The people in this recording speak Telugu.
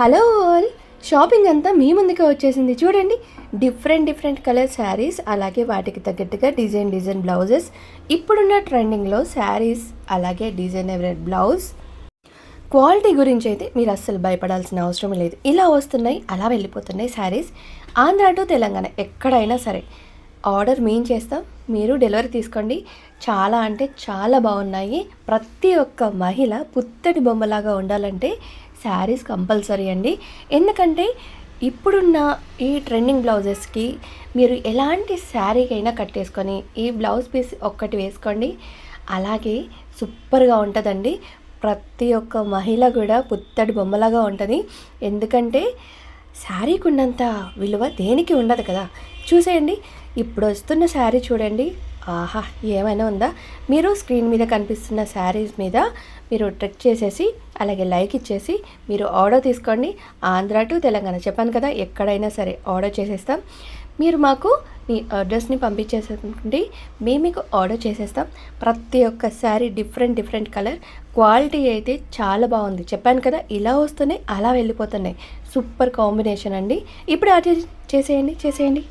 Hello all. షాపింగ్ అంతా మీ ముందుకే వచ్చేసింది. చూడండి డిఫరెంట్ డిఫరెంట్ కలర్ శారీస్ అలాగే వాటికి తగ్గట్టుగా డిజైన్ డిజైన్ బ్లౌజెస్. ఇప్పుడున్న ట్రెండింగ్లో శారీస్ అలాగే డిజైన్ ఎవరెడ్ బ్లౌజ్. క్వాలిటీ గురించి అయితే మీరు అస్సలు భయపడాల్సిన అవసరం లేదు. ఇలా వస్తున్నాయి అలా వెళ్ళిపోతున్నాయి శారీస్. ఆంధ్ర టు తెలంగాణ ఎక్కడైనా సరే. ఆర్డర్ మేము చేస్తాం మీరు డెలివరీ తీసుకోండి. చాలా అంటే చాలా బాగున్నాయి. ప్రతి ఒక్క మహిళ పుత్తడి బొమ్మలాగా ఉండాలంటే శారీస్ కంపల్సరీ అండి. ఎందుకంటే ఇప్పుడున్న ఈ ట్రెండింగ్ బ్లౌజెస్కి మీరు ఎలాంటి శారీకైనా కట్టేసుకొని ఈ బ్లౌజ్ పీస్ ఒక్కటి వేసుకోండి. అలాగే సూపర్గా ఉంటుందండి. ప్రతి ఒక్క మహిళ కూడా పుత్తడి బొమ్మలాగా ఉంటుంది. ఎందుకంటే శారీకి ఉన్నంత విలువ దేనికి ఉండదు కదా. చూసేయండి. ఇప్పుడు వస్తున్న శారీ చూడండి. ఆహా ఏమైనా ఉందా? మీరు స్క్రీన్ మీద కనిపిస్తున్న శారీస్ మీద మీరు ట్రెక్ చేసేసి అలాగే లైక్ ఇచ్చేసి మీరు ఆర్డర్ తీసుకోండి. ఆంధ్ర టు తెలంగాణ. చెప్పాను కదా ఎక్కడైనా సరే ఆర్డర్ చేసేస్తాం. మీరు మాకు మీ అడ్రస్ని పంపించేసేయండి మేము మీకు ఆర్డర్ చేసేస్తాం. ప్రతి ఒక్క sari different different colour. Quality అయితే చాలా బాగుంది. చెప్పాను కదా ఇలా వస్తున్నాయి అలా వెళ్ళిపోతున్నాయి. సూపర్ కాంబినేషన్ అండి. ఇప్పుడు ఆర్డర్ చేసేయండి చేసేయండి.